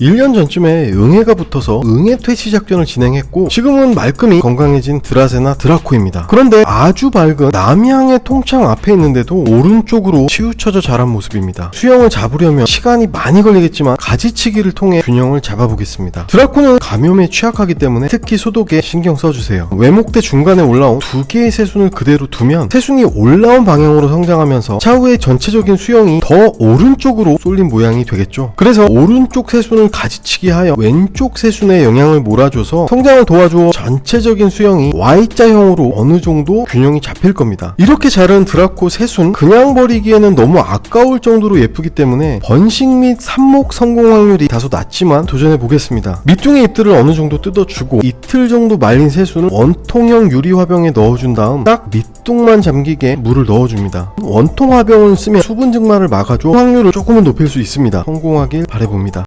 1년 전쯤에 응애가 붙어서 응애 퇴치 작전을 진행했고 지금은 말끔히 건강해진 드라세나 드라코입니다. 그런데 아주 밝은 남향의 통창 앞에 있는데도 오른쪽으로 치우쳐져 자란 모습입니다. 수영을 잡으려면 시간이 많이 걸리겠지만 가지치기를 통해 균형을 잡아보겠습니다. 드라코는 감염에 취약하기 때문에 특히 소독에 신경 써주세요. 외목대 중간에 올라온 두 개의 새순을 그대로 두면 새순이 올라온 방향으로 성장하면서 차후의 전체적인 수영이 더 오른쪽으로 쏠린 모양이 되겠죠. 그래서 오른쪽 새순을 가지치기 하여 왼쪽 새순에 영향을 몰아줘서 성장을 도와주어 전체적인 수영이 Y자형으로 어느 정도 균형이 잡힐 겁니다. 이렇게 자른 드라코 새순 그냥 버리기에는 너무 아까울 정도로 예쁘기 때문에 번식 및 삽목 성공 확률이 다소 낮지만 도전해 보겠습니다. 밑둥의 잎들을 어느 정도 뜯어주고 이틀 정도 말린 새순을 원통형 유리 화병에 넣어준 다음 딱 밑둥만 잠기게 물을 넣어줍니다. 원통 화병을 쓰면 수분 증말을 막아줘 확률을 조금은 높일 수 있습니다. 성공하길 바래봅니다.